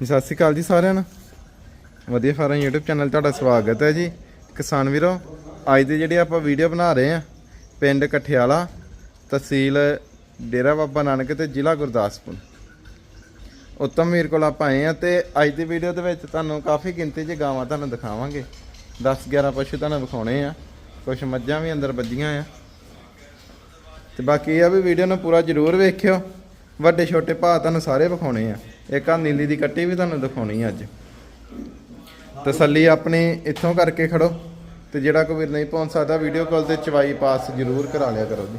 ਸਤਿ ਸ਼੍ਰੀ ਅਕਾਲ ਜੀ ਸਾਰਿਆਂ ਨੂੰ। ਵਧੀਆ ਫਾਰਮ YouTube ਚੈਨਲ ਤੁਹਾਡਾ ਸਵਾਗਤ ਹੈ ਜੀ। ਕਿਸਾਨ ਵੀਰੋ, ਅੱਜ ਦੀ ਜਿਹੜੀ ਆਪਾਂ ਵੀਡੀਓ ਬਣਾ ਰਹੇ ਆ ਪਿੰਡ ਕਠਿਆਲਾ, ਤਹਿਸੀਲ ਡੇਰਾ ਬਾਬਾ ਨਾਨਕ ਤੇ ਜ਼ਿਲ੍ਹਾ ਗੁਰਦਾਸਪੁਰ। ਉੱਤਮ ਵੀਰ ਕੋਲ ਆਪਾਂ ਆਏ ਆ ਤੇ ਅੱਜ ਦੀ ਵੀਡੀਓ ਦੇ ਵਿੱਚ ਤੁਹਾਨੂੰ ਕਾਫੀ ਗਿਣਤੀ 'ਚ ਗਾਵਾਂ ਤੁਹਾਨੂੰ ਦਿਖਾਵਾਂਗੇ। 10 11 ਪਸ਼ੂ ਤੁਹਾਨੂੰ ਵਿਖਾਉਣੇ ਆ। ਕੁਝ ਮੱਝਾਂ ਵੀ ਅੰਦਰ ਵੱਜੀਆਂ ਆ। ਤੇ ਬਾਕੀ ਇਹ ਆ ਵੀ ਵੀਡੀਓ ਨੂੰ ਪੂਰਾ ਜ਼ਰੂਰ ਵੇਖਿਓ। ਵੱਡੇ ਛੋਟੇ ਭਾਅ ਤੁਹਾਨੂੰ ਸਾਰੇ ਵਿਖਾਉਣੇ ਆ। ਇੱਕ ਆ ਨੀਲੀ ਦੀ ਕੱਟੀ ਵੀ ਤੁਹਾਨੂੰ ਦਿਖਾਉਣੀ ਅੱਜ। ਤਸੱਲੀ ਆਪਣੀ ਇੱਥੋਂ ਕਰਕੇ ਖੜੋ ਤੇ ਜਿਹੜਾ ਕੋਈ ਨਹੀਂ ਪਹੁੰਚ ਸਕਦਾ ਵੀਡੀਓ ਕਾਲ ਤੇ ਚਵਾਈ ਪਾਸ ਜ਼ਰੂਰ ਕਰਾ ਲਿਆ ਕਰੋ ਜੀ।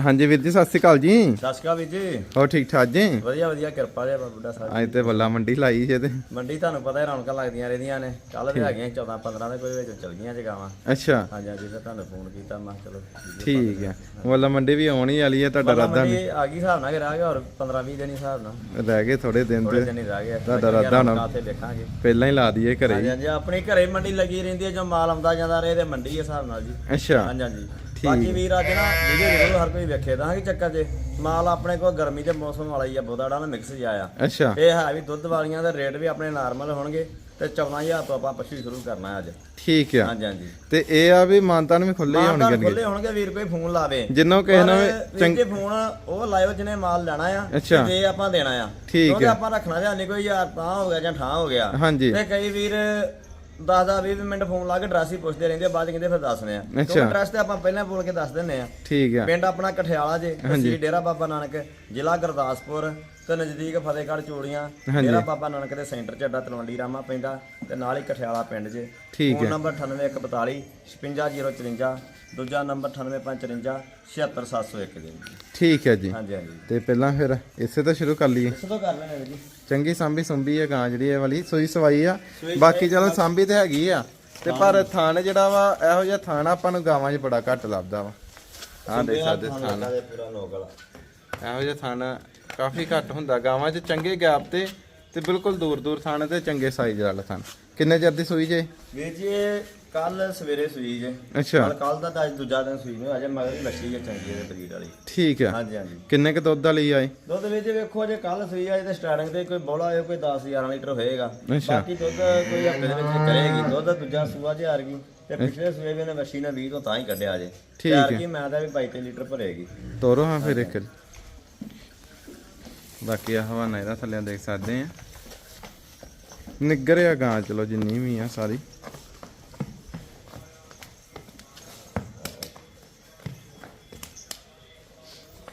ਹਾਂਜੀ ਵੀਰ ਜੀ ਸਤਿ ਸ਼੍ਰੀ ਅਕਾਲ ਜੀ। ਸਤਿ ਸ਼੍ਰੀ ਅਕਾਲ ਵੀਰ ਜੀ। ਹੋਰ ਠੀਕ ਠਾਕ ਜੀ? ਵਧੀਆ ਵਧੀਆ ਕਿਰਪਾ ਦੇ ਬੁੱਢਾ ਸਾਹਿਬ ਅੱਜ ਤੇ ਬੱਲਾ ਮੰਡੀ ਲਾਈ ਜੇ ਤੇ। ਮੰਡੀ ਤੁਹਾਨੂੰ ਪਤਾ ਹੈ ਰੌਣਕਾਂ ਲੱਗਦੀਆਂ ਰਹਿੰਦੀਆਂ ਨੇ। ਕੱਲ ਦੇ ਹੈਗੀਆਂ 14 15 ਦੇ ਕੋਈ ਵਿੱਚ ਚਲ ਗਈਆਂ ਜਗਾਵਾਂ। ਅੱਛਾ। ਹਾਂਜੀ ਹਾਂਜੀ ਫਿਰ ਤੁਹਾਨੂੰ ਫੋਨ ਕੀਤਾ ਮੈਂ ਚਲੋ ਠੀਕ ਹੈ। ਬੱਲਾ ਮੰਡੀ ਵੀ ਆਉਣੀ ਵਾਲੀ ਹੈ ਤੁਹਾਡਾ ਰਾਦਾ ਮੰਡੀ ਆ ਗਈ ਹਿਸਾਬ ਨਾਲ ਰਹਿ ਗਿਆ ਹੋਰ 15 20 ਦਿਨ ਹੀ ਹਿਸਾਬ ਨਾਲ। ਰਹਿ ਗਏ ਥੋੜੇ ਦਿਨ ਥੋੜੇ ਤੇ ਦਿਨ ਹੀ ਰਹਿ ਗਏ ਤੁਹਾਡਾ ਉੱਥੇ ਦੇਖਾਂਗੇ। ਪਹਿਲਾਂ ਹੀ ਲਾ ਦਈਏ ਘਰੇ ਹਾਂਜੀ ਹੀ। ਹਾਂਜੀ ਆਪਣੀ ਘਰੇ ਮੰਡੀ ਲੱਗੀ ਰਹਿੰਦੀ ਹੈ ਜੋ ਮਾਲ ਆਉਂਦਾ ਜਾਂਦਾ ਰਹੇ ਤੇ ਮੰਡੀ ਦੇ ਹਿਸਾਬ ਨਾਲ ਜੀ। ਅੱਛਾ। ਹਾਂਜੀ ਹਾਂਜੀ। ਬਾਕੀ ਵੀਰ ਅੱਜ ਨਾ ਵੀਡੀਓ ਜ਼ਰੂਰ ਹਰ ਕੋਈ ਵੇਖੇ ਤਾਂ ਕਿ ਚੱਕਰ ਜੇ ਮਾਲ ਆਪਣੇ ਕੋਲ ਗਰਮੀ ਦੇ ਮੌਸਮ ਵਾਲਾ ਹੀ ਆ ਬਹੁਤਾ ਨਾ ਮਿਕਸ ਜਿਹਾ ਆ। ਅੱਛਾ। ਇਹ ਹੈ ਵੀ ਦੁੱਧ ਵਾਲੀਆਂ ਦੇ ਰੇਟ ਵੀ ਆਪਣੇ ਨਾਰਮਲ ਹੋਣਗੇ ਤੇ 14000 ਤੋਂ ਆਪਾਂ ਪਸ਼ੂ ਸ਼ੁਰੂ ਕਰਨਾ ਅੱਜ। ਠੀਕ ਆ। ਹਾਂਜੀ ਹਾਂਜੀ। ਤੇ ਇਹ ਆ ਵੀ ਮਾਨਤਾਨ ਵੀ ਖੁੱਲੇ ਹੋਣਗੇ ਖੁੱਲੇ ਹੋਣਗੇ ਵੀਰ ਕੋਈ ਫੋਨ ਲਾਵੇ। ਜਿੰਨੋਂ ਕਿਸੇ ਨੂੰ ਪਰ ਵੀਰ ਜੀ ਫੋਨ ਉਹ ਲਾਇਓ ਜਿਹਨੇ ਮਾਲ ਲੈਣਾ ਆ। ਤੇ ਜੇ ਆਪਾਂ ਦੇਣਾ ਆ। ਠੀਕ ਹੈ। ਆਪਾਂ ਰੱਖਣਾ ਜਾਂ ਨਹੀਂ ਕੋਈ ਯਾਰ ਤਾਂ ਹੋ ਗਿਆ ਜਾਂ ਠਾਂ ਹੋ ਗਿਆ। ਹਾਂਜੀ। ਤੇ ਕਈ ਵੀਰ 10 10 20 ਮਿੰਟ ਫੋਨ ਲਾ ਕੇ ਐਡਰੈਸ ਹੀ ਪੁੱਛਦੇ ਰਹਿੰਦੇ ਆ, ਬਾਅਦ ਚ ਕਹਿੰਦੇ ਫਿਰ ਦੱਸਨੇ ਆ। ਅੱਛਾ। ਐਡਰੈਸ ਤੇ ਆਪਾਂ ਪਹਿਲਾਂ ਬੋਲ ਕੇ ਦੱਸ ਦਿੰਨੇ ਆ। ਠੀਕ ਆ। ਪਿੰਡ ਆਪਣਾ ਕਠਿਆਲਾ ਜੇ ਤਹਿਸੀਲ ਡੇਰਾ ਬਾਬਾ ਨਾਨਕ ਜ਼ਿਲ੍ਹਾ ਗੁਰਦਾਸਪੁਰ ਤੇ ਨਜ਼ਦੀਕ ਫਤਿਹਗੜ੍ਹ ਚੂੜੀਆਂ। ਡੇਰਾ ਬਾਬਾ ਨਾਨਕ ਦੇ ਸੈਂਟਰ 'ਚ ਅੱਡਾ ਤਲਵੰਡੀ ਰਾਮਾ ਪੈਂਦਾ ਤੇ ਨਾਲ ਹੀ ਕਠਿਆਲਾ ਪਿੰਡ ਜੇ ਠੀਕ ਫੋਨ ਹੈ। ਨੰਬਰ 98142 56054 ਦੂਜਾ ਨੰਬਰ 98554 76701 ਜੀ ਠੀਕ ਹੈ ਜੀ। ਹਾਂਜੀ ਹਾਂਜੀ। ਤੇ ਪਹਿਲਾਂ ਫਿਰ ਇਸੇ ਤੋਂ ਸ਼ੁਰੂ ਕਰ ਲਈਏ। ਇਸ ਤੋਂ ਕਰ ਲੈਣੇ ਜੀ। ਚੰਗੀ ਸਾਂਭੀ ਸੁੰਭੀ ਆ ਗਾਂ ਜਿਹੜੀ ਇਹ ਵਾਲੀ ਸੂਈ ਸਵਾਈ ਆ। ਬਾਕੀ ਚਲੋ ਸਾਂਭੀ ਤੇ ਹੈਗੀ ਆ। ਤੇ ਪਰ ਥਾਣ ਜਿਹੜਾ ਵਾ ਇਹੋ ਜਿਹਾ ਥਾਣ ਆਪਾਂ ਨੂੰ ਗਾਵਾਂ 'ਚ ਬੜਾ ਘੱਟ ਲੱਭਦਾ ਵਾ। ਹਾਂ ਦੇਖ ਸਕਦੇ ਥਾਣ ਦੇ ਪੂਰਾ ਨੋਗਲ ਇਹੋ ਜਿਹਾ ਥਾਣ ਕਾਫੀ ਘੱਟ ਹੁੰਦਾ ਗਾਵਾਂ 'ਚ ਚੰਗੇ ਗੈਪ ਤੇ ਤੇ ਬਿਲਕੁਲ ਦੂਰ ਦੂਰ ਥਾਣ ਤੇ ਚੰਗੇ ਸਾਈਜ਼ ਵਾਲਾ ਥਾਣ। ਕਿੰਨੇ ਚਿਰ ਦੀ ਸੂਈ ਜੇ? ਵੀਰ ਜੀ ਕੱਲ ਸਵੇਰੇ ਸੂਈ ਜੇ। ਅੱਛਾ। ਕੱਲ ਕੱਲ ਦਾ ਤਾਂ ਅੱਜ ਦੂਜਾ ਦਿਨ ਸੂਈ ਨੂੰ ਅਜੇ ਮਗਰ ਲੱਗੀ ਹੈ ਚੰਗੀ ਦੇ ਬਰੀਡ ਵਾਲੀ। ਠੀਕ ਆ। ਹਾਂਜੀ ਹਾਂਜੀ। ਕਿੰਨੇ ਕ ਦੁੱਧ ਵਾਲੀ ਆਏ? ਦੁੱਧ ਵਿੱਚ ਵੇਖੋ ਜੇ ਕੱਲ ਸੂਈ ਆ ਤੇ ਸਟਾਰਟਿੰਗ ਤੇ ਕੋਈ ਬੋਲਾ ਹੋਏ ਕੋਈ 10 11 ਲੀਟਰ ਹੋਏਗਾ। ਬਾਕੀ ਦੁੱਧ ਕੋਈ ਹਫ਼ਤੇ ਦੇ ਵਿੱਚ ਕਰੇਗੀ ਦੁੱਧ ਦੂਜਾ ਸੂਆ ਜੇ ਹਾਰ ਗਈ ਤੇ ਪਿਛਲੇ ਸੂਏ ਵੀ ਉਹਨੇ ਮੱਛੀ ਨੇ 20 ਤੋਂ ਤਾਂ ਹੀ ਕੱਢਿਆ ਜੇ। ਠੀਕ ਹੈ। ਕੀ ਮੈਂ ਤਾਂ ਵੀ 22 ਲੀਟਰ ਭਰੇਗੀ। ਤੋਰੋ ਹਾਂ ਫਿਰ ਇੱਕ ਬਾਕੀ ਆ ਹਵਾਨਾ ਇਹਦਾ ਥੱਲੇ ਦੇਖ ਸਕਦੇ ਆ। ਨਿੱਗਰ ਆ ਗਾਂ, ਚਲੋ ਜਿੰਨੀ ਵੀ ਆ ਸਾਰੀ।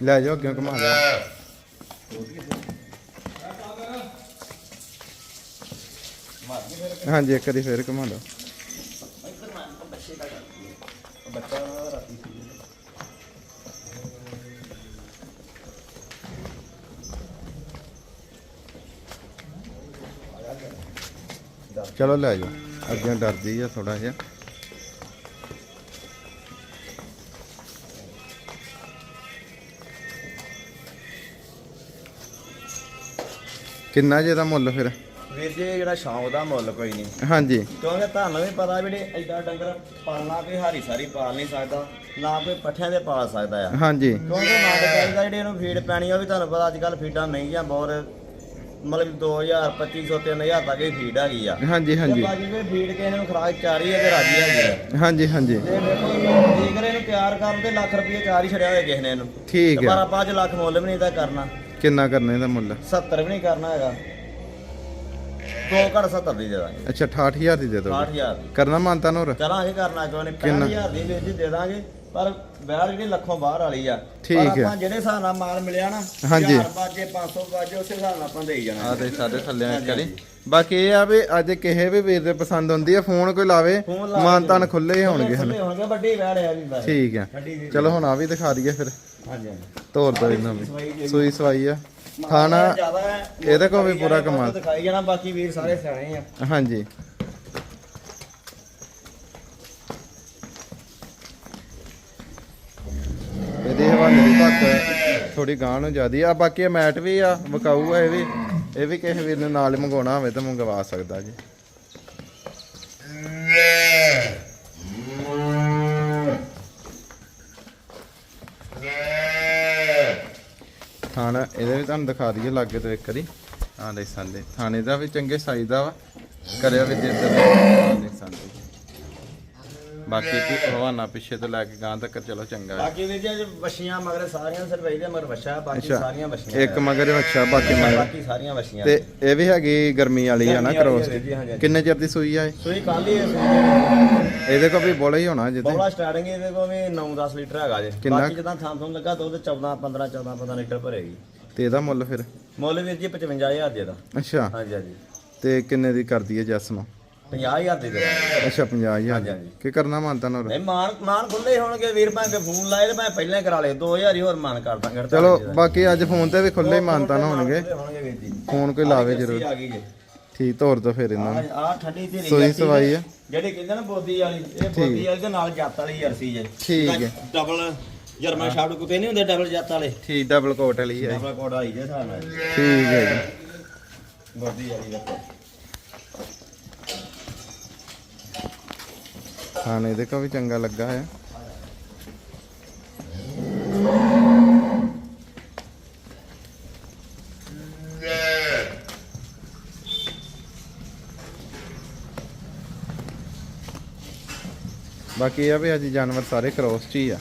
ਲੈ ਜਾਓ ਅੱਗੇ ਘੁਮਾ ਦਿਓ। ਹਾਂਜੀ, ਇੱਕ ਵਾਰੀ ਫੇਰ ਘੁਮਾ ਲਓ ਚਲੋ ਲੈ ਜਾਓ। ਅੱਗੇ ਡਰਦੀ ਆ ਥੋੜਾ ਜਿਹਾ। ਕਿੰਨਾ ਜੇ ਦਾ ਮੁੱਲ ਫਿਰ? ਵੀਰ ਜੀ ਜਿਹੜਾ ਸ਼ੌਂਕ ਦਾ ਮੁੱਲ ਕੋਈ ਨਹੀਂ। ਹਾਂਜੀ। ਕਿਉਂਕਿ ਤੁਹਾਨੂੰ ਵੀ ਪਤਾ ਵੀ ਜਿਹੜੇ ਐਡਾ ਡੰਗਰ ਪਾਲਣਾ ਕੋਈ ਹਾਰੀ ਸਾਰੀ ਪਾਲ ਨਹੀਂ ਸਕਦਾ ਨਾ ਕੋਈ ਪੱਠਿਆਂ ਦੇ ਪਾਲ ਸਕਦਾ ਆ। ਹਾਂਜੀ। ਕਿਉਂਕਿ ਮੰਗ ਚਾਹੀਦਾ ਜਿਹੜੀ ਇਹਨੂੰ ਫੀਡ ਪੈਣੀ ਆ ਉਹ ਵੀ ਤੁਹਾਨੂੰ ਪਤਾ ਅੱਜ ਕੱਲ ਫੀਡਾਂ ਮਹਿੰਗੀਆਂ ਬਹੁਤ ਮਤਲਬ 2000 2500 3000 ਤੱਕ ਹੀ ਫੀਡ ਹੈਗੀ ਆ। ਹਾਂਜੀ ਹਾਂਜੀ। ਬਾਕੀ ਕੋਈ ਫੀਡ ਕਿਸੇ ਨੂੰ ਖਰਾਕ ਚਾਰੀ ਹੈ ਤੇ ਰਾਜੀ ਹੈਗੀ ਆ ਹਾਂਜੀ ਹਾਂਜੀ। ਤੇ ਠੀਕ ਇਹਨੂੰ ਤਿਆਰ ਕਰਨ ਤੇ ਲੱਖ ਰੁਪਏ ਚਾਰ ਹੀ ਛੜਿਆ ਹੋਇਆ ਕਿਸੇ ਨੇ ਇਹਨੂੰ। ਠੀਕ ਤੇ ਪਰ ਹੈ ਆਪਾਂ ਅੱਜ ਲੱਖ ਮੁੱਲ ਵੀ ਨਹੀਂ ਤਾਂ ਕਰਨਾ। ਕਿੰਨਾ ਕਰਨਾ ਇਹਦਾ ਮੁੱਲ? 70 ਵੀ ਨਹੀਂ ਕਰਨਾ ਹੈਗਾ। ਦੋ ਘੜ 70 ਦੀ ਦੇ ਦਾਂਗੇ। ਅੱਛਾ 68000 ਦੀ ਦੇ ਦੋ 60000 ਦੀ। ਕਰਨਾ ਮਾਨਤਾ ਨੂਰ? ਚਲਾਂਗੇ ਕਰਨਾ ਕਿਉਂ ਨਹੀਂ 65000 ਦੀ ਵੀਰ ਜੀ ਦੇ ਦਾਂਗੇ। ਪਰ ਵਿਆਹ ਜਿਹੜੀ ਲੱਖੋਂ ਬਾਹਰ ਵਾਲੀ ਆ ਠੀਕ ਪਰ ਹੈ। ਆਪਾਂ ਜਿਹੜੇ ਹਿਸਾਬ ਨਾਲ ਮਾਲ ਮਿਲਿਆ ਨਾ ਹਾਂਜੀ। 1000 ਬਾਜੇ 500 ਬਾਜੇ ਉਸੇ ਹਿਸਾਬ ਨਾਲ ਆਪਾਂ ਦੇਈ ਜਾਣਾ। ਆ ਦੇ ਸਾਡੇ ਥੱਲੇ ਇੱਕ ਵਾਰੀ। ਬਾਕੀ ਇਹ ਆ ਵੀ ਅੱਜ ਕਿਸੇ ਵੀ ਵੀਰ ਦੇ ਪਸੰਦ ਹੁੰਦੀ ਆ ਫੋਨ ਕੋਈ ਲਾਵੇ ਫੋਨ ਲਾ ਮਾਨਤਾਨ ਖੁੱਲੇ ਹੋਣਗੇ ਹਨ। ਖੁੱਲੇ ਹੋਣਗੇ ਵੱਡੀ ਵਿਆਹ ਆ ਵੀ ਬਸ। ਠੀਕ ਹੈ ਵੱਡੀ ਵੀ ਚਲੋ ਹੁਣ ਆ ਵੀ ਦਿਖਾ ਦਈਏ ਫਿਰ। ਹਾਂਜੀ ਹਾਂਜੀ। ਤੋਰ ਦੋ ਇਹਨਾਂ ਸਵਾਈ ਵੀ ਸੂਈ ਸਵਾਈ ਆ। ਥਾਣਾ ਜ਼ਿਆਦਾ ਹੈ ਇਹਦੇ ਕੋਲ ਵੀ ਪੂਰਾ ਕਮਾਲ। ਦਿਖਾਈ ਜਾਣਾ ਬਾਕੀ ਵੀਰ ਸਾਰੇ ਸਿਆਣੇ ਆ। ਹਾਂਜੀ। ਇਹਦੇ ਹਵਾਲੇ ਦੀ ਭੱਤ ਥੋੜੀ ਗਾਂ ਨੂੰ ਜਿਆਦੀ ਆ। ਬਾਕੀ ਇਹ ਮੈਟ ਵੀ ਆ, ਵਿਕਾਊ ਆ ਇਹ ਵੀ। ਇਹ ਵੀ ਕਿਸੇ ਵੀਰ ਨੇ ਨਾਲ ਹੀ ਮੰਗਵਾਉਣਾ ਹੋਵੇ ਤਾਂ ਮੰਗਵਾ ਸਕਦਾ ਜੀ। ਥਾਣਾ, ਇਹਦੇ ਵੀ ਤੁਹਾਨੂੰ ਦਿਖਾ ਦਈਏ ਲਾਗੇ ਤੋਂ ਇੱਕ ਵਾਰੀ। ਆ ਦੇਖ ਸਕਦੇ। ਥਾਣੇ ਦਾ ਵੀ ਚੰਗੇ ਸਾਈਜ਼ ਦਾ ਵਾ। ਕਰਿਆ ਵੀ ਦੇ। ਦੇ ਦੇਖ ਬਾਕੀ ਤੇ ਹਵਾਨਾ ਪਿੱਛੇ ਤੋਂ ਲੈ ਕੇ ਗਾਂ ਤੱਕ ਚਲੋ ਚੰਗਾ ਹੈ। ਬਾਕੀ ਵੀਰ ਜੀ ਅੱਜ ਵਸ਼ੀਆਂ ਮਗਰ ਸਾਰੀਆਂ ਸਰਵਈ ਦੇ ਮਗਰ ਵਸ਼ਾ ਬਾਕੀ ਅੱਛਾ। ਸਾਰੀਆਂ ਵਸ਼ੀਆਂ ਇੱਕ ਮਗਰ ਅੱਛਾ ਬਾਕੀ ਮਗਰ। ਬਾਕੀ ਸਾਰੀਆਂ ਵਸ਼ੀਆਂ ਤੇ ਇਹ ਵੀ ਹੈਗੀ ਗਰਮੀ ਵਾਲੀ ਆ ਨਾ ਗਰਮੀ ਵਾਲੀ ਕਰੋਸ ਹੈ ਜੀ, ਹਾਂਜੀ, ਹਾਂਜੀ। ਕਿੰਨੇ ਚਿਰ ਦੀ ਸੂਈ ਆ ਇਹ? ਸੂਈ ਕੱਲ ਹੀ ਹੈ ਸੂਈ। ਇਹਦੇ ਕੋਲ ਵੀ ਬੋਲਾ ਹੀ ਹੋਣਾ ਜਿੱਤੇ ਬੋਲਾ ਸਟਾਰਟਿੰਗ ਇਹਦੇ ਕੋਲ ਵੀ 9-10 ਲੀਟਰ ਹੈਗਾ ਜੇ। ਕਿੰਨਾ? ਬਾਕੀ ਜਦੋਂ ਥਾਂ ਥਾਂ ਲੱਗਾ ਦੁੱਧ 14 15 14 15 ਲੀਟਰ ਭਰੇਗੀ। ਤੇ ਇਹਦਾ ਮੁੱਲ ਫਿਰ? ਮੁੱਲ ਵੀਰ ਜੀ 55000 ਦੇ ਦਾ ਅੱਛਾ। ਹਾਂਜੀ ਹਾਂਜੀ। ਤੇ ਕਿੰਨੇ ਦੀ ਕਰਦੀ ਹੈ ਜੱਸ ਨੂੰ? 50000 ਦੇ ਦੇ ਅੱਛਾ 50000 ਹਾਂਜੀ। ਕੀ ਕਰਨਾ ਮੰਨਤਾ ਨਾ ਨਹੀਂ ਮਾਨ ਮਾਨ ਖੁੱਲੇ ਹੋਣਗੇ ਵੀਰ ਭਾਵੇਂ ਕਿ ਫੋਨ ਲਾਏ ਤੇ ਮੈਂ ਪਹਿਲਾਂ ਹੀ ਕਰਾ ਲਏ 2000 ਹੀ ਹੋਰ ਮਾਨ ਕਰ ਦਾਂਗੇ ਚਲੋ ਬਾਕੀ ਅੱਜ ਫੋਨ ਤੇ ਵੀ ਖੁੱਲੇ ਮੰਨਤਾ ਨਾ ਹੋਣਗੇ। ਵੀਰ ਜੀ। ਫੋਨ ਕੋਈ ਲਾਵੇ ਜ਼ਰੂਰ। ਆ ਗਈ ਜੀ। ਠੀਕ ਤੋਰ ਦੋ ਫਿਰ ਇਹਨਾਂ ਨੂੰ। ਆ ਠੰਡੀ ਧੀਰੀ ਸੂਈ ਜਰਸੀ ਸਵਾਈ ਆ। ਜਿਹੜੀ ਕਹਿੰਦੇ ਨਾ ਬੋਦੀ ਵਾਲੀ ਇਹ ਬੋਦੀ ਵਾਲੀ ਦੇ ਨਾਲ ਜੱਤ ਵਾਲੀ ਜਰਸੀ ਜੇ। ਠੀਕ ਹੈ। ਡਬਲ ਜਰਮਨ ਸ਼ਾਫਟ ਕੋ ਨਹੀਂ ਹੁੰਦੇ ਡਬਲ ਜੱਤ ਵਾਲੇ? ਠੀਕ ਡਬਲ ਕੋਟ ਵਾਲੀ ਹੈ। ਡਬਲ ਕੋਡ ਵਾਲੀ ਜੇ ਨਾਲ। ਠੀਕ ਹੈ ਜੀ। ਬੋਦੀ ਵਾਲੀ ਦੇਖੋ ਖਾਣੇ ਦੇ ਕਾ ਵੀ ਚੰਗਾ ਲੱਗਾ ਹੈ ਬਾਕੀ ਇਹ ਆ ਵੀ ਅੱਜ ਜਾਨਵਰ ਸਾਰੇ ਕ੍ਰੋਸ ਚ ਹੀ ਆ।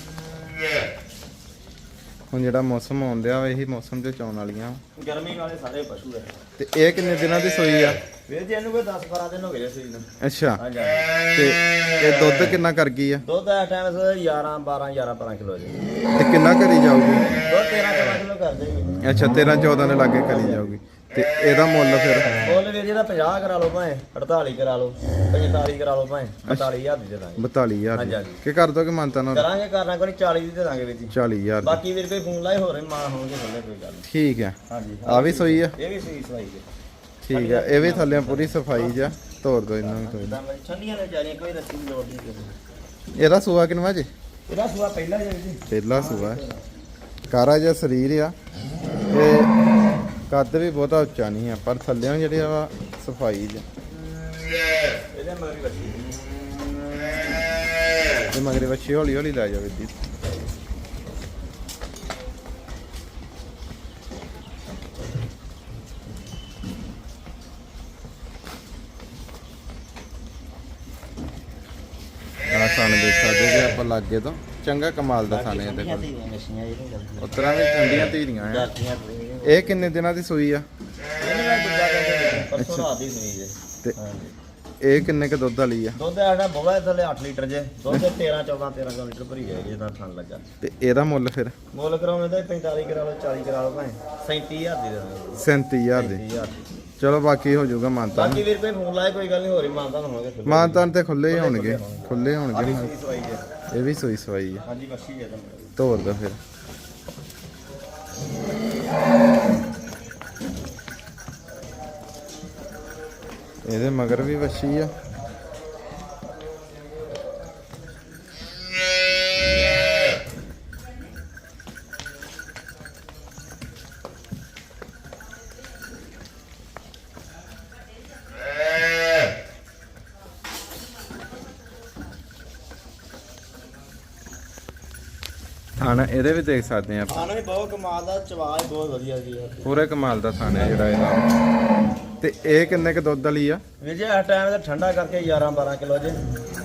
ਹੁਣ ਜਿਹੜਾ ਮੌਸਮ ਆਉਂਦਿਆ ਵਾ ਇਹੀ ਮੌਸਮ ਤੇ ਚੌਣ ਵਾਲੀਆਂ। ਗਰਮੀ ਵਾਲੇ ਸਾਰੇ ਪਸ਼ੂ ਹੈ ਤੇ ਇਹ ਕਿੰਨੇ ਦਿਨਾਂ ਦੀ ਸੋਈ ਆ? ਵੀਰ ਜੀ ਇਹਨੂੰ ਕੋਈ 10 12 ਦਿਨ ਹੋ ਗਏ ਸੀ ਨੂੰ। ਅੱਛਾ। ਹਾਂਜੀ। ਤੇ ਇਹ ਦੁੱਧ ਕਿੰਨਾ ਕਰ ਗਈ ਆ? ਦੁੱਧ ਇਸ ਟਾਈਮ 11 12 11 12 ਕਿਲੋ ਜੀ। ਤੇ ਕਿੰਨਾ ਕਰੀ ਜਾਊਗੀ? ਦੁੱਧ 13 14 ਕਿਲੋ ਕਰ ਦੇਗੀ ਅੱਛਾ 13 14 ਦੇ ਲਾਗੇ ਕਰੀ ਜਾਊਗੀ। ਤੇ ਇਹਦਾ ਮੁੱਲ ਫਿਰ? ਬੋਲ ਵੀਰ ਜੀ ਦਾ 50 ਕਰਾ ਲਓ ਭਾਵੇਂ 48 ਕਰਾ ਲਓ 45 ਕਰਾ ਲਓ ਭਾਵੇਂ 45000 ਦੀ ਦੇ ਦਾਂਗੇ। 42000 ਹਾਂਜੀ, ਦੀ। ਹਾਂਜੀ। ਕੀ ਕਰ ਦੋਗੇ ਮੰਨਤਾ ਨਾ ਕਰਾਂਗੇ ਕਰਨਾ ਕੋਈ 40 ਦੀ ਦੇ ਦਾਂਗੇ ਵੀਰ ਜੀ। 40000 ਦੀ। ਬਾਕੀ ਵੀਰ ਕੋਈ ਫੋਨ ਲਾਏ ਹੋਰ ਵੀ ਮਾਂ ਹੋਣਗੇ ਥੱਲੇ ਕੋਈ ਗੱਲ ਨਹੀਂ ਠੀਕ ਹੈ। ਹਾਂਜੀ। ਆ ਵੀ ਸੋਈ ਆ? ਇਹ ਵੀ ਸਹੀ ਸਵਾਈ ਹੈ ਠੀਕ ਹੈ ਇਹ ਵੀ ਥੱਲੇ ਪੂਰੀ ਸਫ਼ਾਈ ਜਾ ਤੋੜ ਦੋ ਇਹਨਾਂ ਨੂੰ ਕੋਈ ਤਾਂ ਮੈਂ ਠੰਡੀਆਂ ਨੇ ਜਾਰੀਆਂ ਕੋਈ ਰੱਸੀ ਦੀ ਲੋੜ ਨਹੀਂ ਕਿਸੇ ਇਹਦਾ ਸੂਆ ਕਿਨਵਾ ਜੇ? ਇਹਦਾ ਸੁਆ ਪਹਿਲਾਂ ਜੀ ਜੀ। ਪਹਿਲਾ ਸੂਆ। ਹੈ ਕਾਰਾ ਜਿਹਾ ਸਰੀਰ ਆ। ਤੇ ਕੱਦ ਵੀ ਬਹੁਤਾ ਉੱਚਾ ਨਹੀਂ ਆ ਪਰ ਥੱਲਿਆਂ ਜਿਹੜੇ ਆ ਸਫ਼ਾਈ ਜ। ਇਹਦੇ ਮਗਰੀ ਬੱਚੀ ਤੇ ਮਗਰੇ ਬੱਚੇ ਹੌਲੀ ਹੌਲੀ ਲੈ ਜਾਵੇ ਦੀ ਆਪਾਂ ਲੱਗੇ ਤੋਂ। ਚੰਗਾ ਕਮਾਲ ਦਾ ਸਾਨੇ ਇਹਦੇ ਕੋਲ। ਮਸ਼ੀਨਾਂ ਜਿਹੜੀਆਂ ਗੱਲ ਉਤਰਾਂ ਵੀ ਠੰਡੀਆਂ ਧੀਰੀਆਂ ਆ ਇਹ ਕਿੰਨੇ ਦਿਨਾਂ ਦੀ ਸੂਈ ਆ? ਇਹਨੇ ਮੈਂ ਦੂਜਾ ਕਹਿੰਦੇ ਪਰਸੋਂ ਰਾਤ ਦੀ ਸੁਣੀ ਜੇ। ਤੇ ਹਾਂਜੀ। ਇਹ ਕਿੰਨੇ ਕ ਦੁੱਧ ਵਾਲੀ ਆ? ਦੁੱਧ ਆਣਾ ਬੋਲਾ ਥੱਲੇ 8 ਲੀਟਰ ਜੇ। ਦੁੱਧ 13 14 13 ਲੀਟਰ ਭਰੀ ਜਾਏਗੀ ਜਦੋਂ ਠੰਡ ਲੱਗਾ। ਤੇ ਇਹਦਾ ਮੁੱਲ ਫਿਰ? ਮੁੱਲ ਕਰਾਉਣੇ ਤਾਂ 45 ਕਰਾ ਲਓ 40 ਕਰਾ ਲਓ ਭਾਵੇਂ। 37000 ਦੀ ਦੇ ਦਾਂਗੇ 37000 ਦੀ। 37000 ਚਲੋ ਬਾਕੀ ਹੋ ਜਾਊਗਾ ਮਾਨਤਾ ਬਾਕੀ ਵੀਰ ਕੋਈ ਫੋਨ ਲਾਏ ਕੋਈ ਗੱਲ ਨਹੀਂ ਹੋ ਰਹੀ ਮਾਨਤਾ ਹੋਣਗੇ। ਮਾਨਤਾਨ ਤੇ ਖੁੱਲੇ ਹੀ ਹੋਣਗੇ। ਖੁੱਲੇ ਹੋਣਗੇ ਇਹ ਵੀ ਸੋਈ ਸਵਾਈ ਆ। ਹਾਂਜੀ ਮੱਛੀ ਹੈ ਤਾਂ। ਤੋੜ ਦੋ ਫਿਰ। ਇਹਦੇ ਮਗਰ ਵੀ ਵੱਛੀ ਆ। ਥਾਣਾ ਇਹਦੇ ਵੀ ਦੇਖ ਸਕਦੇ ਆ। ਖਾਣਾ ਵੀ ਬਹੁਤ ਕਮਾਲ ਦਾ ਚਵਾਜ ਬਹੁਤ ਵਧੀਆ ਜੀ ਇਹ। ਪੂਰੇ ਕਮਾਲ ਦਾ ਥਾਣਾ ਹੈ ਜਿਹੜਾ ਇਹਦਾ। ਤੇ ਇਹ ਕਿੰਨੇ ਕ ਦੁੱਧ ਵਾਲੀ ਆ? ਵੀਰ ਜੀ ਇਸ ਟਾਈਮ ਤੇ ਠੰਡਾ ਕਰਕੇ 11 12 ਕਿਲੋ ਜੇ।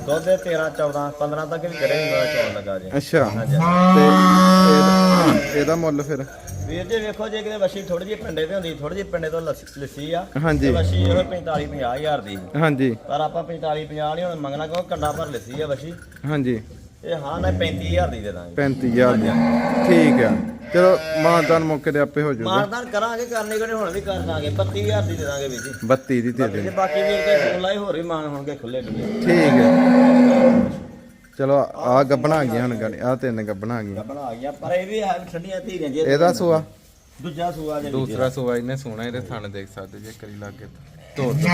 ਦੁੱਧ ਦੇ 13 14 15 ਤੱਕ ਵੀ ਕਰੇ ਹੁੰਦਾ ਚੌਲ ਲੱਗਾ ਜੇ। ਅੱਛਾ। ਤੇ ਇਹਦਾ- ਇਹਦਾ ਮੁੱਲ ਫਿਰ? ਵੀਰ ਜੀ ਵੇਖੋ ਜੇ ਕਿਤੇ ਵਸ਼ੀ ਥੋੜੀ ਜਿਹੀ ਪਿੰਡੇ ਤੇ ਹੁੰਦੀ ਥੋੜੀ ਜਿਹੀ ਪਿੰਡੇ ਤੋਂ ਲੱਸ- ਲੱਸੀ ਆ। ਹਾਂਜੀ। ਤੇ ਵਸ਼ੀ ਇਹ 45 50 ਹਜ਼ਾਰ ਦੀ। ਹਾਂਜੀ। ਪਰ ਆਪਾਂ 45 50 ਨਹੀਂ ਹੁਣ ਮੰਗਣਾ ਕਿਉਂ? ਕੰਡਾ ਭਰ ਲੱਸੀ ਆ ਵਸ਼ੀ ਹਾਂਜੀ। ਇਹ ਹਾਂ ਨਾ 35000 ਦੀ ਦੇ ਦਾਂਗੇ। 35000 ਦੀ। ਠੀਕ ਆ। ਚਲੋ ਮਾਨਤਾਨ ਮੌਕੇ ਤੇ ਆਪੇ ਹੋ ਜਾਊਗਾ ਮਾਰਦਾਨ ਕਰਾਂਗੇ ਕਰਨੇ ਕਿਹੜੇ ਹੁਣ ਵੀ ਕਰ ਦਾਂਗੇ 35000 ਦੀ ਦੇ ਦਾਂਗੇ ਵੀਰ ਜੀ। 32 ਦੀ ਦੇ ਦੇ ਬਾਕੀ ਵੀਰ ਕੇ ਫੋਨ ਲਾਈ ਹੋਰ ਵੀ ਮਾਨ ਹੋਣਗੇ ਖੁੱਲੇ ਡੁੱਲੇ। ਠੀਕ ਹੈ ਚਲੋ ਆ ਗੱਬਣਾ ਆ ਗਈਆਂ ਹੁਣ ਆ ਤਿੰਨ ਗੱਬਣਾ ਆ ਗਈਆਂ। ਬਣਾ ਗਿਆ ਪਰ ਇਹ ਵੀ ਹੈ ਠੰਡੀਆਂ ਧੀਰੀਆਂ ਜੇ ਇਹਦਾ ਸੂਆ? ਦੂਜਾ ਸੂਆ ਜੇ ਦੂਸਰਾ ਸੂਆ ਇਹਨੇ ਸੋਹਣਾ ਇਹਦੇ ਥਣ ਦੇਖ ਸਕਦੇ ਜੇ ਕਰੀ ਲੱਗੇ ਤੋੜ ਦੋ।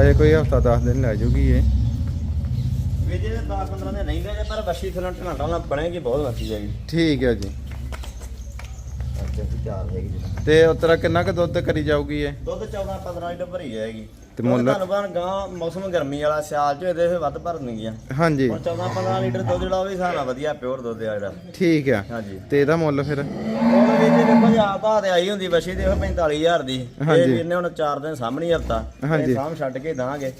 ਅਜੇ ਕੋਈ ਹਫਤਾ 10 ਦਿਨ ਲੈ ਜੂਗੀ ਇਹ। ਵੀ ਜੇ 10 15 ਦੇ ਨਹੀਂ ਗਏ ਪਰ ਬੱਛੀ ਫਿਰ ਢਲਾਂਟਾ ਨਾਲ ਬਣੇਗੀ ਬਹੁਤ ਬੱਛੀ ਜਾਏਗੀ। ਠੀਕ ਹੈ ਜੀ। ਤੇ ਉਤਰਾ ਕਿੰਨਾ ਕੁ ਦੁੱਧ ਕਰੀ ਜਾਊਗੀ ਇਹ? ਦੁੱਧ 14 15 ਲੀਟਰ ਭਰੀ ਜਾਏਗੀ। ਤੇ ਮੁੱਲ? ਤੁਹਾਨੂੰ ਬਾਣ ਗਾਂ ਮੌਸਮ ਗਰਮੀ ਵਾਲਾ ਸਿਆਲ ਚ ਇਹਦੇ ਫਿਰ ਵੱਧ ਭਰਨ ਗਿਆ ਹਾਂਜੀ। ਹੁਣ 14 15 ਲੀਟਰ ਦੁੱਧ ਜਿਹੜਾ ਉਹ ਵੀ ਹਿਸਾਬ ਨਾਲ ਵਧੀਆ ਪਿਓਰ ਦੁੱਧ ਆ ਜਿਹੜਾ। ਠੀਕ ਆ। ਹਾਂਜੀ। ਤੇ ਇਹਦਾ ਮੁੱਲ ਫਿਰ? ਹੁਣ ਵੀ ਜੇ ਦੇਖੋ ਜੀ ਆਪ ਆ ਤੇ ਆਈ ਹੁੰਦੀ ਬੱਛੀ ਦੇ 45000 ਦੀ। ਇਹ ਵੀਰ ਨੇ ਹੁਣ 4 ਦਿਨ ਸਾਹਮਣੇ ਹਫਤਾ। ਹਾਂਜੀ। ਸਾਹਮ ਛੱਡ ਕੇ ਦਾਂਗੇ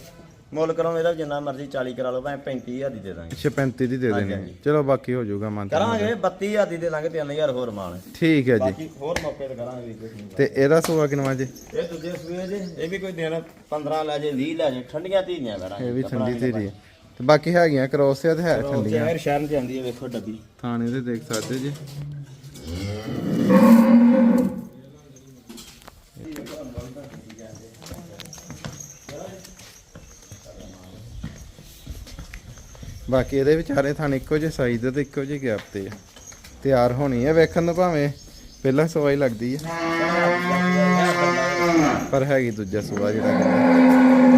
ਮੁੱਲ ਕਰਾਉਂ ਇਹਦਾ ਜਿੰਨਾ ਮਰਜ਼ੀ 40 ਕਰਾ ਲਓ ਭਾਵੇਂ 35000 ਦੀ ਦੇ ਦਾਂਗੇ। ਅੱਛਾ 35 ਦੀ ਦੇ ਹਾਂਜੀ, ਦੇਣੀ। ਹਾਂਜੀ। ਚਲੋ ਬਾਕੀ ਹੋ ਜਾਊਗਾ ਮਨ ਕਰਾਂਗੇ 32000 ਦੀ ਦੇ ਦਾਂਗੇ 3000 ਹੋਰ ਮਾਲ। ਠੀਕ ਹੈ ਜੀ। ਬਾਕੀ ਹੋਰ ਮੌਕੇ ਤੇ ਕਰਾਂਗੇ ਵੀਰ ਜੀ ਤੇ ਇਹਦਾ ਸੂਆ ਕਿਨਵਾ ਜੀ? ਇਹ ਦੂਜੇ ਸੂਏ ਜੇ ਇਹ ਵੀ ਕੋਈ ਦਿਨ 15 ਲੈ ਜੇ 20 ਲੈ ਜੇ ਠੰਡੀਆਂ ਧੀਆਂ ਕਰਾਂਗੇ ਇਹ ਵੀ ਠੰਡੀ ਧੀਰੀ ਹੈ। ਤੇ ਬਾਕੀ ਹੈਗੀਆਂ ਕਰੋਸ ਤੇ ਹੈ ਠੰਡੀਆਂ। ਸ਼ਹਿਰ ਸ਼ਹਿਰ ਚ ਆਉਂਦੀ ਹੈ ਵੇਖੋ ਡੱਬੀ। ਥਾਣੇ ਤੇ ਦੇਖ ਸਕਦੇ ਜੀ। ਬਾਕੀ ਇਹਦੇ ਵਿਚਾਰੇ ਥਾਣ ਇੱਕੋ ਜਿਹੇ ਸਾਈਜ਼ ਦੇ ਤੇ ਇੱਕੋ ਜਿਹੇ ਗੈਪ ਤੇ ਆ। ਤਿਆਰ ਹੋਣੀ ਹੈ ਵੇਖਣ ਨੂੰ ਭਾਵੇਂ ਪਹਿਲਾਂ ਸਵਾਈ ਲੱਗਦੀ ਹੈ ਪਰ ਹੈਗੀ ਦੂਜਾ ਸੂਆ ਜਿਹੜਾ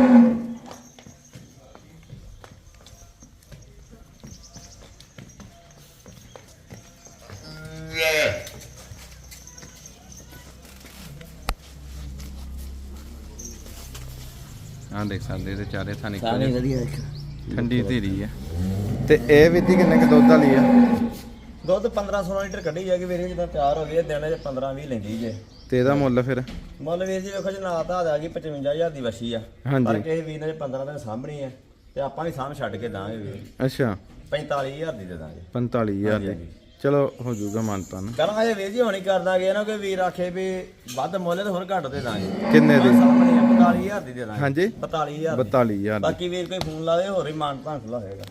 ਆਹ ਦੇਖ ਸਕਦੇ ਤੇ ਚਾਰੇ ਥਾਂ ਇੱਕੋ ਜਿਹੇ। ਵਧੀਆ ਠੰਡੀ ਧੀਰੀ ਆ। ਤੇ ਇਹ ਵਿਧੀ ਕਿੰਨੇ ਕ ਦੁੱਧ ਵਾਲੀ ਆ? ਦੁੱਧ 15 16 ਲੀਟਰ ਕੱਢੀ ਜਾਏਗੀ ਵੀਰੇ ਜਦੋਂ ਤਿਆਰ ਹੋ ਗਈ ਦਿਨ ਚ 15 20 ਲੈਂਦੀ ਜੇ। ਤੇ ਇਹਦਾ ਮੁੱਲ ਫਿਰ? ਮੁੱਲ ਵੀਰ ਜੀ ਵੇਖੋ ਜੀ ਨਾ ਤਾਂ ਆ ਗਈ 55000 ਦੀ ਵਸ਼ੀ ਆ। ਪਰ ਕਿਸੇ ਵੀਰ ਨੇ 15 ਦਿਨ ਸਾਂਭਣੀ ਹੈ ਤੇ ਆਪਾਂ ਵੀ ਸਾਂਭ ਛੱਡ ਕੇ ਦਾਂਗੇ ਵੀਰ। ਅੱਛਾ। 45000 ਦੀ ਦੇ ਦਾਂਗੇ। 45000 ਹਾਂਜੀ, ਦੀ। ਚਲੋ ਹੋ ਜਾਊਗਾ ਮਾਨਤਾ ਨਾ। ਕਰਾਂਗੇ ਵੀਰ ਜੀ ਹੋਣੀ ਕਰ ਦਾਂਗੇ ਨਾ ਕੋਈ ਵੀਰ ਆਖੇ ਵੀ ਵੱਧ ਮੁੱਲ ਤੇ ਹੋਰ ਘੱਟ ਦੇ ਦਾਂਗੇ। ਕਿੰਨੇ ਦੀ? ਸਾਹਮਣੇ 45000 ਦੀ ਦੇ ਦਾਂਗੇ। ਹਾਂਜੀ। 42000 ਦੀ। 42000 ਦੀ। ਬਾਕੀ ਵੀਰ ਕੋਈ ਫੋਨ ਲਾਵੇ ਹੋਰ ਵੀ ਮਾਨ ਭਾਂ ਖੁੱਲਾ ਹੋਏਗਾ।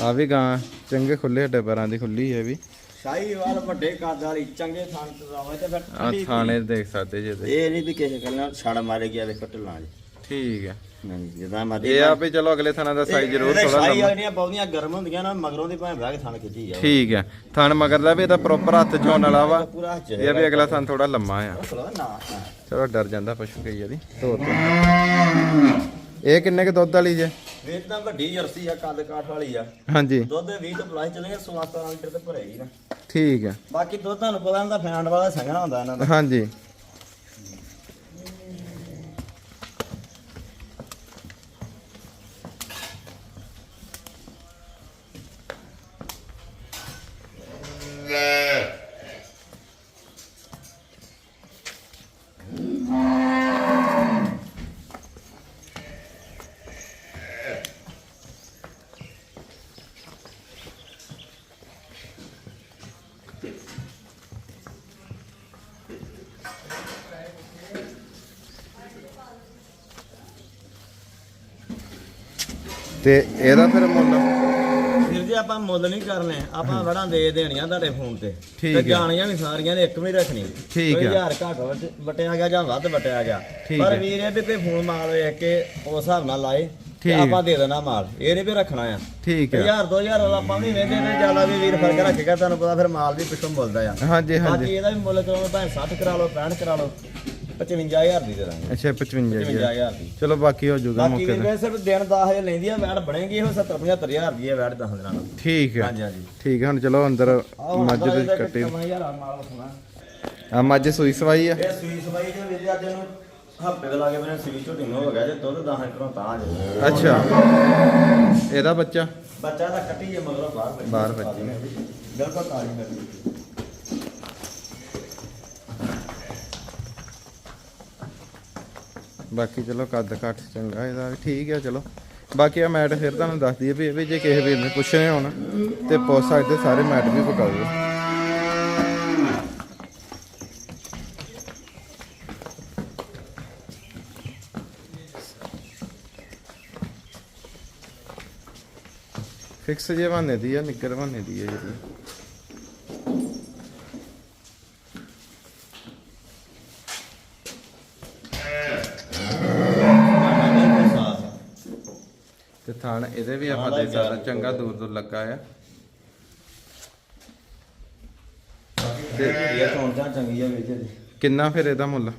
ਆ ਵੀ ਗਾਂ ਚੰਗੇ ਖੁੱਲੇ ਹੱਡੇ ਪੈਰਾਂ ਦੀ ਖੁੱਲੀ ਹੈ ਵੀ। ਸ਼ਾਹੀਵਾਲ ਵੱਡੇ ਕੱਦ ਵਾਲੀ ਚੰਗੇ ਥਾਂ ਤੇ ਰਾਵੇ ਤੇ ਫਿਰ ਆ ਥਾਣੇ ਦੇਖ ਸਕਦੇ ਜੇ ਇਹ ਨਹੀਂ ਵੀ ਕਿਸੇ ਗੱਲ ਛੜ ਮਾਰੇ ਗਿਆ ਵੇ ਢਲਾਂ ਜੀ ਠੀਕ ਹੈ। ਨਹੀਂ ਜਿੱਦਾਂ ਮਰਜ਼ੀ ਇਹ ਆ ਵੀ ਚਲੋ ਅਗਲੇ ਥਾਣਾ ਦਾ ਸਾਈਜ਼ ਜ਼ਰੂਰ ਥੋੜਾ ਸ਼ਾਹੀ ਲੰਮਾ। ਵਾਲੀਆਂ ਬਹੁਤੀਆਂ ਗਰਮ ਹੁੰਦੀਆਂ ਨਾ ਮਗਰੋਂ ਦੀ ਭਾਵੇਂ ਬਹਿ ਕੇ ਥਣ ਖਿੱਚੀ ਜਾ ਠੀਕ ਹੈ ਥਣ ਮਗਰਲਾ ਵੀ ਇਹਦਾ ਪ੍ਰੋਪਰ ਹੱਥ ਚੋਣ ਵਾਲਾ ਵਾ। ਪੂਰਾ ਹੱਥ ਇਹ ਵੀ ਅਗਲਾ ਥਣ ਥੋੜਾ ਲੰਮਾ ਆ। ਚਲੋ ਨਾ ਨਾ। ਚਲੋ ਡਰ ਜਾਂਦਾ ਪਸ਼ੂ ਕਈ ਵਾਰੀ। ਤੋਰ ਤੋਂ ਇਹ ਕਿੰਨੇ ਕ ਦੁੱਧ ਵਾਲੀ ਜੇ? ਵੇਚ ਤਾਂ ਵੱਡੀ ਜਰਸੀ ਆ ਕੱਦ ਕਾਠ ਵਾਲੀ ਆ। ਹਾਂਜੀ। ਦੁੱਧ 20 ਤੋਂ ਪਲਾਈ ਚਲੇਗਾ 16 17 ਲੀਟਰ ਤੇ ਭਰੇਗੀ ਨਾ ਠੀਕ ਹੈ ਬਾਕੀ ਦੁੱਧ ਤੁਹਾਨੂੰ ਪਤਾ ਹੁੰਦਾ ਫੈਂਡ ਵਾਲਾ ਸੰਘਣਾ ਹੁੰਦਾ ਇਹਨਾਂ ਦਾ। ਹਾਂਜੀ। ਤੇ ਇਹਦਾ ਫਿਰ ਮੁੱਲ? ਫਿਰ ਜੀ ਆਪਾਂ ਮੁੱਲ ਨਹੀਂ ਕਰਨੇ। ਆਪਾਂ ਵੜਾਂ ਦੇ ਦੇਣੀਆਂ ਤੁਹਾਡੇ ਫੋਨ ਤੇ। ਠੀਕ ਤੇ ਹੈ। ਜਾਣੀਆਂ ਵੀ ਸਾਰੀਆਂ ਨੇ ਇੱਕ ਵੀ ਰੱਖਣੀ। ਠੀਕ ਹੈ। ਹਜ਼ਾਰ ਘੱਟ ਵਟ- ਵਟਿਆ ਗਿਆ ਜਾਂ ਵੱਧ ਵਟਿਆ ਗਿਆ। ਠੀਕ ਪਰ ਹੈ। ਵੀਰ ਇਹ ਵੀ ਕੋਈ ਫੋਨ ਮਾਲ ਵੇਖ ਕੇ ਉਸ ਹਿਸਾਬ ਨਾਲ ਲਾਏ ਤੇ ਠੀਕ। ਆਪਾਂ ਦੇ ਦੇਣਾ ਮਾਲ। ਇਹ ਨਹੀਂ ਵੀ ਰੱਖਣਾ ਆ। ਠੀਕ ਹੈ 1000 2000 ਵਾਲਾ ਆਪਾਂ ਵੀ ਵੇਂਦੇ ਨੇ ਜ਼ਿਆਦਾ ਵੀ ਵੀਰ ਫ਼ਰਕ ਰੱਖੇਗਾ ਤੁਹਾਨੂੰ ਪਤਾ ਫਿਰ ਮਾਲ ਵੀ ਪਿੱਛੋਂ ਮੁੱਲਦਾ ਆ। ਹਾਂਜੀ ਬਾਕੀ ਹਾਂਜੀ ਇਹਦਾ ਵੀ ਮੁੱਲ ਕਰਾਉਣਾ ਭਾਵੇਂ 60 ਕਰਾ ਲਓ 65 ਕਰਾ ਲਓ। 55000 ਦੀ ਦੇ ਦਾਂਗੇ ਅੱਛਾ 55 ਜੀ 55000 ਦੀ। ਚਲੋ ਬਾਕੀ ਹੋ ਜਾਊਗਾ ਬਾਕੀ ਮੌਕੇ ਤੇ। ਵੈਸੇ ਸਿਰਫ ਦਿਨ 10000 ਲੈਂਦੀ ਆ ਵੈਟ ਬਣੇਗੀ ਉਹ 70 75000 ਦੀ ਹੈ ਵੈਟ 10 ਦਿਨਾਂ ਨਾਲ। ਠੀਕ ਹੈ। ਹਾਂਜੀ ਹਾਂਜੀ। ਠੀਕ ਹੈ ਹੁਣ ਚਲੋ ਅੰਦਰ ਮੱਝ ਦੇ ਕੱਟੇ। ਮਾਲ ਸੁਣਾ ਆ ਮੱਝ ਸੂਈ ਸਵਾਈ ਆ? ਇਹ ਸੂਈ ਸਵਾਈ ਦੇ ਵਿੱਚ ਅੱਜ ਇਹਨੂੰ ਹੱਪੇ ਦੇ ਲਾਗੇ ਮੈਨੇ ਸੂਈ ਝੋਟੀ ਨੂੰ ਹੋ ਗਿਆ ਜੇ ਦੁੱਧ 10 ਕਿਲੋ ਤਾਂ ਜੇ ਅੱਛਾ। ਇਹਦਾ ਬੱਚਾ? ਬੱਚਾ ਤਾਂ ਕੱਟੀ ਜੇ ਮਗਰੋਂ ਬਾਹਰ ਬੱਚੀ ਬਾਹਰ ਬੱਚੀ। ਬਿਲਕੁਲ ਤਾਜ਼ੀ ਬੱਚੀ ਬਾਕੀ ਚਲੋ ਕੱਦ ਕੱਟ ਚੰਗਾ, ਇਹਦਾ ਵੀ ਠੀਕ ਹੈ ਚਲੋ। ਬਾਕੀ ਆ ਮੈਟ ਫਿਰ ਤੁਹਾਨੂੰ ਦੱਸ ਦਈਏ ਵੀ ਇਹ ਵੀ ਜੇ ਕਿਸੇ ਵੀਰ ਨੇ ਪੁੱਛਣੇ ਹੋਣ, ਤੇ ਪੁੱਛ ਸਕਦੇ ਸਾਰੇ ਮੈਟ ਵੀ ਪਕਾਓ ਫਿਕਸ ਜੇ ਬਹਾਨੇ ਦੀ ਆ ਨਿੱਕਰ ਬਹਾਨੇ ਦੀ ਆ ਜਿਹੜੀ ਤੇ ਥਾਣ ਇਹਦੇ ਵੀ ਆਪਾਂ ਦੇ ਜ਼ਿਆਦਾ ਚੰਗਾ ਦੂਰ ਦੂਰ ਲੱਗਾ ਆ। ਇਹ ਤੋਂ ਤਾਂ ਚੰਗੀ ਆ ਵਿੱਚ ਕਿੰਨਾ ਫਿਰ ਇਹਦਾ ਮੁੱਲ?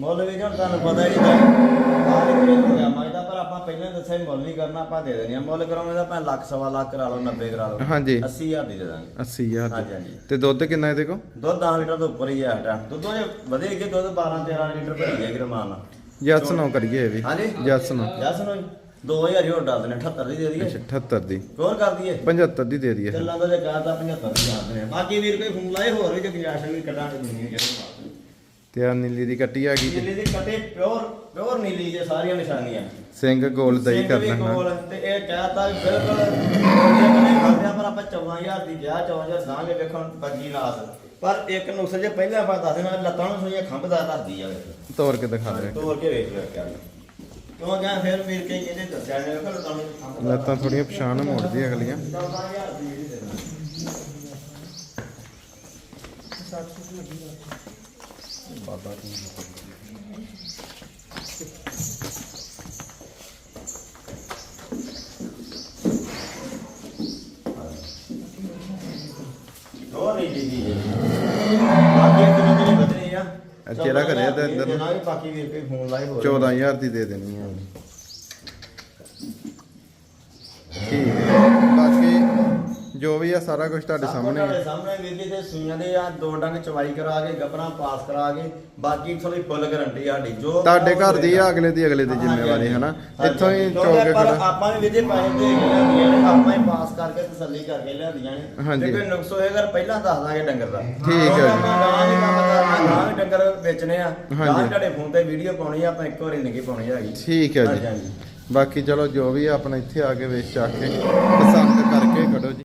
ਮੁੱਲ ਵੀ ਹੁਣ ਤੁਹਾਨੂੰ ਪਤਾ ਹੀ ਨਹੀਂ ਤਾਂ ਬਾਹਰ ਹੀ ਗਿਆ ਮੈਂ ਤਾਂ ਪਰ ਆਪਾਂ ਪਹਿਲਾਂ ਦੱਸਿਆ ਸੀ ਮੁੱਲ ਨਹੀਂ ਕਰਨਾ ਆਪਾਂ ਦੇ ਦੇਣੀ ਆ। ਮੁੱਲ ਕਰਾਉਂਗੇ ਤਾਂ ਭਾਵੇਂ ਲੱਖ ਸਵਾ ਲੱਖ ਕਰਾ ਲਓ 90 ਕਰਾ ਲਓ। ਹਾਂਜੀ। 80000 ਦੀ ਦੇ ਦਾਂਗੇ। 80000 ਹਾਂਜੀ ਹਾਂਜੀ। ਤੇ ਦੁੱਧ ਕਿੰਨਾ ਇਹਦੇ ਕੋ ਦੁੱਧ 10 ਲੀਟਰ ਤੋਂ ਉੱਪਰ ਹੀ ਆ ਟਾ ਦੁੱਧ ਜੇ ਵਧੇ ਕਿ ਦੁੱਧ 12 13 ਲੀਟਰ ਭਰੀ ਹੈ ਕਿਰਮਾਨ ਨਾਲ। ਜੱਸ ਨੋ ਕਰੀਏ ਇਹ ਵੀ। ਹਾਂਜੀ। ਜੱਸ ਨੋ। ਜਸ ਨੂੰ 2000 ਹੀ ਹੋਰ ਡਾਲ ਦੇਣੇ 78 ਦੀ ਦੇ ਦਈਏ। 78 ਦੀ। ਹੋਰ ਕਰ ਦਈਏ। 75 ਦੀ ਦੇ ਦਈਏ। ਚੱਲਾਂ ਦਾ ਜੇ ਕਹਤਾ 75 ਦੀ ਜਾਣ ਦੇਣੇ ਬਾਕੀ ਵੀਰ ਕੋਈ ਫੋਨ ਲਾਏ ਹੋਰ ਵੀ ਜੇ ਗੁੰਜਾਇਸ਼ ਵੀ ਕੱਢਾਂਗੇ ਦੁਨੀਆ ਜਿਹੜੇ ਤੇ ਆ ਨੀਲੀ ਦੀ ਕੱਟੀ ਆ ਗਈ। ਨੀਲੀ ਦੇ ਕਟੇ ਪਿਓਰ ਪਿਓਰ ਨੀਲੀ ਜੇ ਸਾਰੀਆਂ ਨਿਸ਼ਾਨੀਆਂ। ਸਿੰਘ ਗੋਲ ਦਈ ਸਿੰਘ ਵੀ ਕਰਨਾ। ਕੋਲ ਤੇ ਇਹ ਕਹਿਤਾ ਵੀ ਬਿਲਕੁਲ ਇਹ ਕਨੇ ਕਰਦੇ ਆ ਪਰ ਆਪਾਂ 14000 ਦੀ ਵਿਆਹ 14000 ਦਾਂਗੇ ਵੇਖਣ ਬੱਗੀ ਨਾਸ ਪਰ ਇੱਕ ਨੁਕਸ ਜੇ ਪਹਿਲਾਂ ਆਪਾਂ ਦੱਸ ਦੇਣਾ ਲੱਤਾਂ ਨੂੰ ਸੋਈਆਂ ਖੰਭਦਾਰ ਧਰਦੀ ਆ। ਤੋੜ ਕੇ ਦਿਖਾ ਦੇ। ਤੋੜ ਕੇ ਵੇਖ ਵੇਖ ਕੇ ਕਿਉਂ ਗਿਆ ਫਿਰ ਵੀਰ ਕਈ ਕਹਿੰਦੇ ਦੱਸਿਆ ਨੇ ਵੇਖੋ ਲੱਤਾਂ ਥੋੜੀਆਂ ਪਛਾਣ ਮੋੜਦੀ ਅਗਲੀਆਂ। 14000 ਦੀ ਜਿਹੜੀ ਦੇ ਦੇਣਾ। ਹੋਰ ਨਹੀਂ ਜੀ ਜੀ ਬਾਕੀ ਇੱਕ ਦੂਜੇ ਨੇ ਬਦਲੇ ਕਿਹੜਾ ਘਰੇ ਤੇ ਅੰਦਰ? ਬਾਕੀ ਵੀਰ ਕੋਈ ਫੋਨ ਲਾਈ ਹੋਰ 14000 ਦੀ ਦੇ ਦੇਣੀ ਆ ਠੀਕ ਹੈ ਬਾਕੀ ਜੋ ਵੀ ਆ ਸਾਰਾ ਕੁਝ ਤੁਹਾਡੇ ਸਾਹਮਣੇ ਤੁਹਾਡੇ ਹੈ। ਸਾਹਮਣੇ ਵੀਰ ਜੀ ਤੇ ਸੂਈਆਂ ਦੇ ਆ ਦੋ ਡੰਗ ਚਵਾਈ ਕਰਾ ਕੇ ਗੱਪਣਾ ਪਾਸ ਕਰਾ ਕੇ ਬਾਕੀ ਥੋੜੀ ਫੁੱਲ ਗਾਰੰਟੀ ਸਾਡੀ ਜੋ ਤੁਹਾਡੇ ਘਰ ਦੀ ਆ ਅਗਲੇ ਦੀ ਅਗਲੇ ਦੀ ਜ਼ਿੰਮੇਵਾਰੀ ਹੈ ਨਾ ਇੱਥੋਂ ਹੀ ਕਿਉਂਕਿ ਚੋ ਕੇ ਪਰ ਆਪਾਂ ਨੇ ਵੀਰ ਜੀ ਪੈਸੇ ਦੇ ਕੇ ਲਿਆਂਦੀਆਂ ਨੇ ਆਪਾਂ ਹੀ ਪਾਸ ਕਰਕੇ ਤਸੱਲੀ ਕਰਕੇ ਲਿਆਂਦੀਆਂ ਨੇ। ਜੇ ਕੋਈ ਨੁਕਸ ਹੋਏਗਾ ਪਹਿਲਾਂ ਦੱਸ ਦਾਂਗੇ ਡੰਗਰ ਦਾ। ਠੀਕ ਹੈ ਜੀ। ਆਪਾਂ ਗਾਂ ਨਹੀਂ ਕੰਮ ਕਰਨਾ ਗਾਂ ਵੀ ਡੰਗਰ ਵੇਚਣੇ ਆ। ਗਾਂ। ਤੁਹਾਡੇ ਫੋਨ ਤੇ ਵੀਡੀਓ ਪਾਉਣੀ ਆ ਆਪਾਂ ਇੱਕ ਵਾਰੀ ਨਹੀਂ ਪਾਉਣੀ ਹੈਗੀ ਠੀਕ ਹੈ ਜੀ। ਬਾਕੀ ਚਲੋ ਜੋ ਵੀ ਆਪਣਾ ਇੱਥੇ ਆ ਕੇ ਵੇਚ ਚੱਕ ਕੇ ਪਸੰਦ ਕਰਕੇ ਜੀ।